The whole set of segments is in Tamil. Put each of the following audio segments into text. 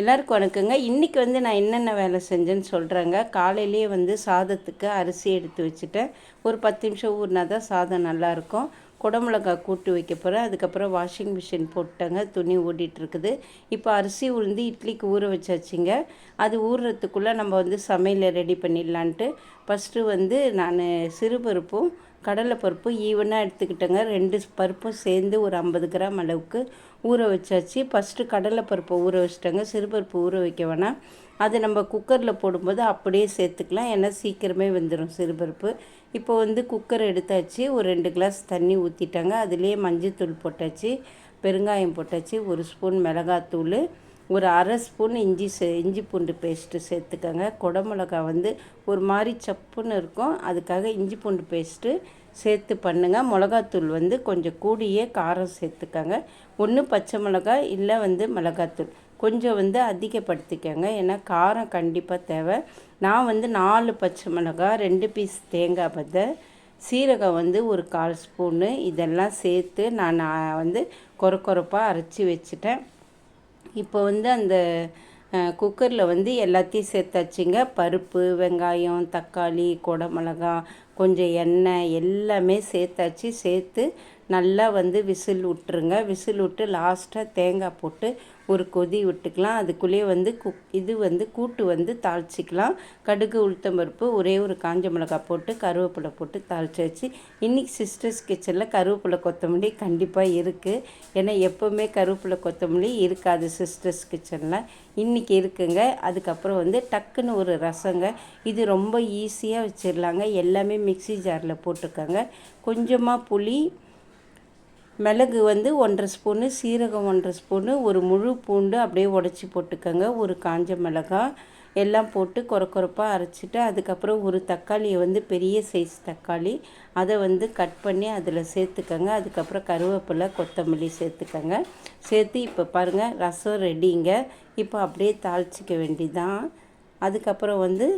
எல்லாருக்கும் வணக்கங்க. இன்றைக்கி வந்து நான் என்னென்ன வேலை செஞ்சேன்னு சொல்கிறேங்க காலையிலேயே வந்து சாதத்துக்கு அரிசி எடுத்து வச்சுட்டேன். ஒரு பத்து நிமிஷம் ஊறினா தான் சாதம் நல்லாயிருக்கும். குடமிளகா கூட்டு வைக்க போகிறேன் அதுக்கப்புறம் வாஷிங் மிஷின் போட்டேங்க. துணி ஓடிட்டுருக்குது. இப்போ அரிசி உளுந்து இட்லிக்கு ஊற வச்சாச்சுங்க. அது ஊறுறதுக்குள்ளே நம்ம வந்து சமையலை ரெடி பண்ணிடலான்ட்டு. ஃபஸ்ட்டு வந்து நான் சிறுபருப்பும் கடலைப்பருப்பு ஈவனாக எடுத்துக்கிட்டேங்க. ரெண்டு பருப்பும் சேர்ந்து ஒரு ஐம்பது கிராம் அளவுக்கு ஊற வச்சாச்சு. ஃபஸ்ட்டு கடலைப்பருப்பை ஊற வச்சிட்டாங்க. சிறுபருப்பு ஊற வைக்க வேணாம். அது நம்ம குக்கரில் போடும்போது அப்படியே சேர்த்துக்கலாம். ஏன்னா சீக்கிரமே வெந்துடும் சிறுபருப்பு. இப்போ வந்து குக்கர் எடுத்தாச்சு. ஒரு ரெண்டு கிளாஸ் தண்ணி ஊற்றிட்டாங்க அதுலேயே மஞ்சத்தூள் போட்டாச்சு. பெருங்காயம் போட்டாச்சு. ஒரு ஸ்பூன் மிளகாத்தூள். ஒரு அரை ஸ்பூன் இஞ்சி சே இஞ்சி பூண்டு பேஸ்ட்டு சேர்த்துக்கோங்க. குடமிளகா வந்து ஒரு மாதிரி சப்புன்னு இருக்கும். அதுக்காக இஞ்சி பூண்டு பேஸ்ட்டு சேர்த்து பண்ணுங்கள் மிளகாத்தூள் வந்து கொஞ்சம் கூடியே காரம் சேர்த்துக்கோங்க. ஒன்று பச்சை மிளகாய் இல்லை வந்து மிளகாத்தூள். கொஞ்சம் வந்து அதிகப்படுத்திக்கோங்க. ஏன்னா காரம் கண்டிப்பாக தேவை. நான் வந்து நாலு பச்சை மிளகாய் ரெண்டு பீஸ் தேங்காய் பத்தை சீரகம் வந்து ஒரு கால் ஸ்பூனு இதெல்லாம் சேர்த்து நான் வந்து கொர கொரப்பாக அரைச்சி வச்சுட்டேன். இப்போ வந்து அந்த குக்கரில் வந்து எல்லாத்தையும் சேர்த்தாச்சுங்க. பருப்பு வெங்காயம் தக்காளி குடமிளகா கொஞ்சம் எண்ணெய் எல்லாமே சேர்த்தாச்சு சேர்த்து நல்லா வந்து விசில் விட்டுருங்க. விசில் விட்டு லாஸ்ட்டாக தேங்காய் போட்டு ஒரு கொதி விட்டுக்கலாம். அதுக்குள்ளேயே வந்து குக் இது வந்து கூட்டு வந்து தாளிச்சிக்கலாம். கடுகு உளுத்தம்பருப்பு ஒரே ஒரு காஞ்ச மிளகாய் போட்டு கருவேப்பிலை போட்டு தாளிச்சாச்சு. இன்றைக்கி சிஸ்டர்ஸ் கிச்சனில் கருவேப்பிலை கொத்தமல்லி கண்டிப்பாக இருக்குது ஏன்னா எப்போவுமே கருவேப்பிலை கொத்தமல்லி இருக்காது சிஸ்டர்ஸ் கிச்சனில் இன்றைக்கி இருக்குங்க. அதுக்கப்புறம் வந்து டக்குன்னு ஒரு ரசங்க. இது ரொம்ப ஈஸியாக வச்சிடலாங்க எல்லாமே மிக்சி ஜாரில் போட்டுக்கோங்க. கொஞ்சமாக புளி மிளகு வந்து ஒன்றரை ஸ்பூனு சீரகம் ஒன்றரை ஸ்பூனு ஒரு முழு பூண்டு அப்படியே உடச்சி போட்டுக்கோங்க. ஒரு காஞ்ச மிளகாய் எல்லாம் போட்டு குறை குறைப்பாக அரைச்சிட்டு அதுக்கப்புறம் ஒரு தக்காளியை வந்து பெரிய சைஸ் தக்காளி அதை வந்து கட் பண்ணி அதில் சேர்த்துக்கோங்க. அதுக்கப்புறம் கருவேப்பிலை கொத்தமல்லி சேர்த்துக்கோங்க. சேர்த்து இப்போ பாருங்கள் ரசம் ரெடிங்க இப்போ அப்படியே தாளிச்சிக்க வேண்டிதான் அதுக்கப்புறம் வந்து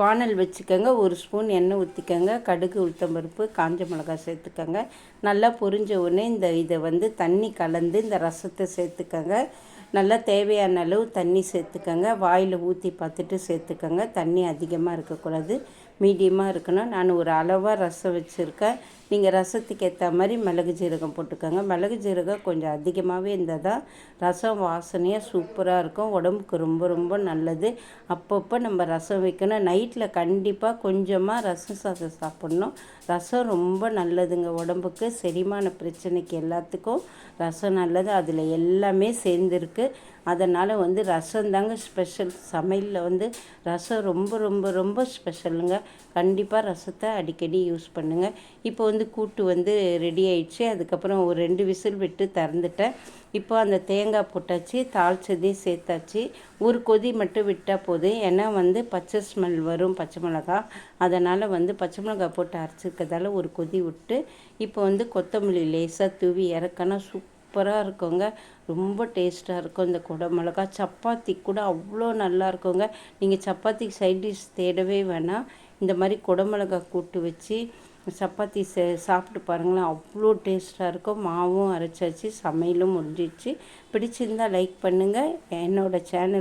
வானல் வச்சுக்கோங்க ஒரு ஸ்பூன் எண்ணெய் ஊற்றிக்கோங்க கடுகு உளுத்தம்பருப்பு காஞ்ச மிளகாய் சேர்த்துக்கோங்க. நல்லா பொரிஞ்ச உடனே இந்த இதை வந்து தண்ணி கலந்து இந்த ரசத்தை சேர்த்துக்கோங்க. நல்லா தேவையான அளவு தண்ணி சேர்த்துக்கோங்க. வாயில் ஊற்றி பார்த்துட்டு சேர்த்துக்கோங்க. தண்ணி அதிகமாக இருக்கக்கூடாது. மீடியமாக இருக்கணும். நான் ஒரு அளவாக ரசம் வச்சுருக்கேன். நீங்கள் ரசத்துக்கு ஏற்ற மாதிரி மிளகு ஜீரகம் போட்டுக்கோங்க. மிளகு ஜீரகம் கொஞ்சம் அதிகமாகவே இருந்தால் தான் ரசம் வாசனையாக சூப்பராக இருக்கும். உடம்புக்கு ரொம்ப ரொம்ப நல்லது. அப்பப்போ நம்ம ரசம் வைக்கணும். நைட்டில் கண்டிப்பாக கொஞ்சமாக ரசம் சாதம் சாப்பிட்ணும். ரசம் ரொம்ப நல்லதுங்க உடம்புக்கு. செரிமான பிரச்சனைக்கு எல்லாத்துக்கும் ரசம் நல்லது. அதில் எல்லாமே சேர்ந்துருக்கு. அதனால் வந்து ரசம் தாங்க ஸ்பெஷல். சமையலில் வந்து ரசம் ரொம்ப ரொம்ப ரொம்ப ஸ்பெஷலுங்க. கண்டிப்பாக ரசத்தை அடிக்கடி யூஸ் பண்ணுங்கள் இப்போ வந்து கூட்டு வந்து ரெடி ஆயிடுச்சு. அதுக்கப்புறம் ஒரு ரெண்டு விசில் விட்டு திறந்துட்டேன். இப்போ அந்த தேங்காய் போட்டாச்சு தாளிச்சதையும் சேர்த்தாச்சு. ஒரு கொதி மட்டும் விட்டால் போதும். ஏன்னா வந்து பச்சை ஸ்மெல் வரும் பச்சை மிளகா. அதனால் வந்து பச்சை மிளகா போட்டு அரைச்சிருக்கிறதால ஒரு கொதி விட்டு இப்போ வந்து கொத்தமல்லி லேசாக தூவி இறக்கணும் சூப்பராக இருக்குங்க. ரொம்ப டேஸ்ட்டாக இருக்கும். இந்த குடை மிளகா சப்பாத்தி கூட அவ்வளோ நல்லா இருக்குங்க. நீங்கள் சப்பாத்திக்கு சைட் டிஷ் தேடவே வேணாம். இந்த மாதிரி குடமிளகா கூட்டு வச்சு சப்பாத்தி சே சாப்பிட்டு பாருங்களேன். அவ்வளோ டேஸ்ட்டாக இருக்கும். மாவும் அரைச்சாச்சு சமையலும் முடிஞ்சிச்சு பிடிச்சிருந்தால் லைக் பண்ணுங்கள் என்னோடய சேனல்